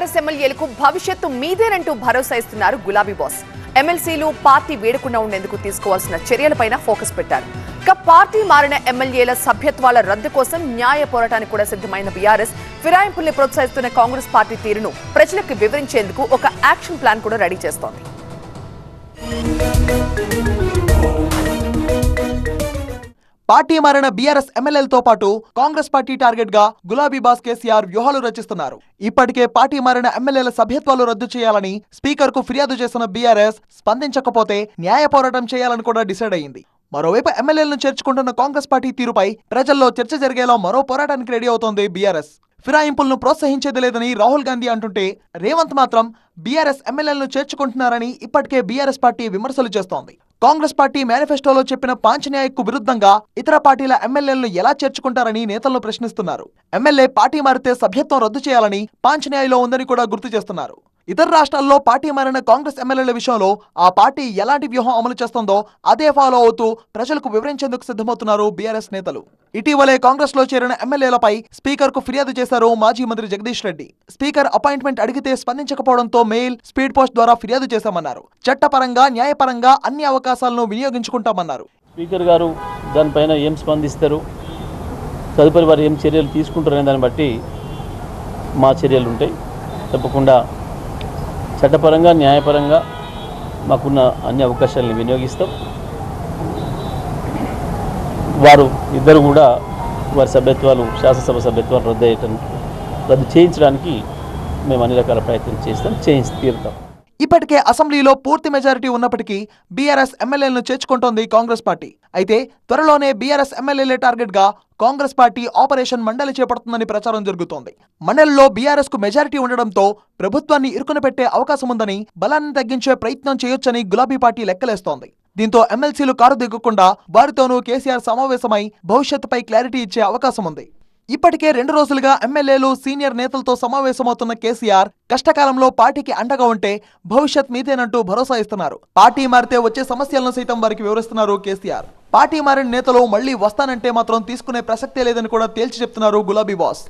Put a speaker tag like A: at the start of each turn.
A: BRS ఎమ్మెల్యేలకు భవిష్యత్తు మీదేనంటూ భరోసా ఇస్తున్నారు గులాబీ బాస్. ఎమ్మెల్సీలు పార్టీ వేడకుండా ఉండేందుకు తీసుకోవాల్సిన చర్యలపైన ఫోకస్ పెట్టారు. ఇక పార్టీ మారిన ఎమ్మెల్యేల సభ్యత్వాల రద్దు కోసం న్యాయ పోరాటానికి కూడా సిద్ధమైన బీఆర్ఎస్ ఫిరాయింపుల్ని ప్రోత్సహిస్తున్న కాంగ్రెస్ పార్టీ తీరును ప్రజలకు వివరించేందుకు ఒక యాక్షన్ ప్లాన్ కూడా రెడీ చేస్తోంది.
B: పార్టీ మారిన బీఆర్ఎస్ ఎమ్మెల్యేలతో పాటు కాంగ్రెస్ పార్టీ టార్గెట్గా గులాబీ బాస్ కేసీఆర్ వ్యూహాలు రచిస్తున్నారు. ఇప్పటికే పార్టీ మారిన ఎమ్మెల్యేల సభ్యత్వాలు రద్దు చేయాలని స్పీకర్కు ఫిర్యాదు చేసిన బీఆర్ఎస్ స్పందించకపోతే న్యాయ పోరాటం చేయాలని కూడా డిసైడ్ అయింది మరోవైపు ఎమ్మెల్యేలను చేర్చుకుంటున్న కాంగ్రెస్ పార్టీ తీరుపై ప్రజల్లో చర్చ జరిగేలా మరో పోరాటానికి రెడీ అవుతోంది బీఆర్ఎస్. ఫిరాయింపులను ప్రోత్సహించేది లేదని రాహుల్ గాంధీ అంటుంటే రేవంత్ మాత్రం బీఆర్ఎస్ ఎమ్మెల్యేలను చేర్చుకుంటున్నారని ఇప్పటికే బీఆర్ఎస్ పార్టీ విమర్శలు చేస్తోంది. కాంగ్రెస్ పార్టీ మేనిఫెస్టోలో చెప్పిన పాంచన్యాయకు విరుద్ధంగా ఇతర పార్టీల ఎమ్మెల్యేలను ఎలా చేర్చుకుంటారని నేతలను ప్రశ్నిస్తున్నారు. ఎమ్మెల్యే పార్టీ మారితే సభ్యత్వం రద్దు చేయాలని పాంచన్యాయలో ఉందని కూడా గుర్తు చేస్తున్నారు. ఇతర రాష్ట్రాల్లో పార్టీ మారిన కాంగ్రెస్ ఎమ్మెల్యేల విషయంలో ఆ పార్టీ ఎలాంటి వ్యూహం అమలు చేస్తుందో అదే ఫాలో అవుతూ ప్రజలకు వివరించేందుకు సిద్ధమవుతున్నారు బీఆర్ఎస్ నేతలు. ఇటీవలే కాంగ్రెస్లో చేరిన ఎమ్మెల్యేలపై స్పీకర్కు ఫిర్యాదు చేశారు మాజీ మంత్రి జగదీష్ రెడ్డి. స్పీకర్ అపాయింట్మెంట్ అడిగితే స్పందించకపోవడంతో మెయిల్ స్పీడ్ పోస్ట్ ద్వారా ఫిర్యాదు చేశామన్నారు. చట్టపరంగా న్యాయపరంగా అన్ని అవకాశాలను వినియోగించుకుంటామన్నారు.
C: స్పీకర్ గారు దానిపైన ఏం స్పందిస్తారు? తదుపరి వారు ఏం చర్యలు తీసుకుంటారనే దాన్ని బట్టి మా చర్యలు ఉంటాయి. తప్పకుండా చట్టపరంగా న్యాయపరంగా మాకున్న అన్ని అవకాశాలను వినియోగిస్తాం. వారు ఇద్దరు కూడా వారి సభ్యత్వాలు శాసనసభ సభ్యత్వాలు రద్దు అయ్యేటట్టు రద్దు చేయించడానికి మేము అన్ని రకాల ప్రయత్నం చేస్తాం చేయించి తీరుతాం.
B: ఇప్పటికే అసెంబ్లీలో పూర్తి మెజారిటీ ఉన్నప్పటికీ బీఆర్ఎస్ ఎమ్మెల్యేలను చేర్చుకుంటోంది కాంగ్రెస్ పార్టీ. అయితే త్వరలోనే బీఆర్ఎస్ ఎమ్మెల్యేలే టార్గెట్గా కాంగ్రెస్ పార్టీ ఆపరేషన్ మండలి చేపడుతుందని ప్రచారం జరుగుతోంది. మండలిలో బీఆర్ఎస్కు మెజారిటీ ఉండడంతో ప్రభుత్వాన్ని ఇరుకున పెట్టే అవకాశం ఉందని బలాన్ని తగ్గించే ప్రయత్నం చేయొచ్చని గులాబీ పార్టీ లెక్కలేస్తోంది. దీంతో ఎమ్మెల్సీలు కారు దిగకుండా వారితోనూ కేసీఆర్ సమావేశమై భవిష్యత్తుపై క్లారిటీ ఇచ్చే అవకాశం ఉంది. ఇప్పటికే రెండు రోజులుగా ఎమ్మెల్యేలు సీనియర్ నేతలతో సమావేశమవుతున్న కేసీఆర్ కష్టకాలంలో పార్టీకి అండగా ఉంటే భవిష్యత్ మీదేనంటూ భరోసా ఇస్తున్నారు. పార్టీ మారితే వచ్చే సమస్యలను సైతం వారికి వివరిస్తున్నారు కేసీఆర్. పార్టీ మారిన నేతలు మళ్ళీ వస్తానంటే మాత్రం తీసుకునే ప్రసక్తే లేదని కూడా తేల్చి చెప్తున్నారు గులాబీ బాస్.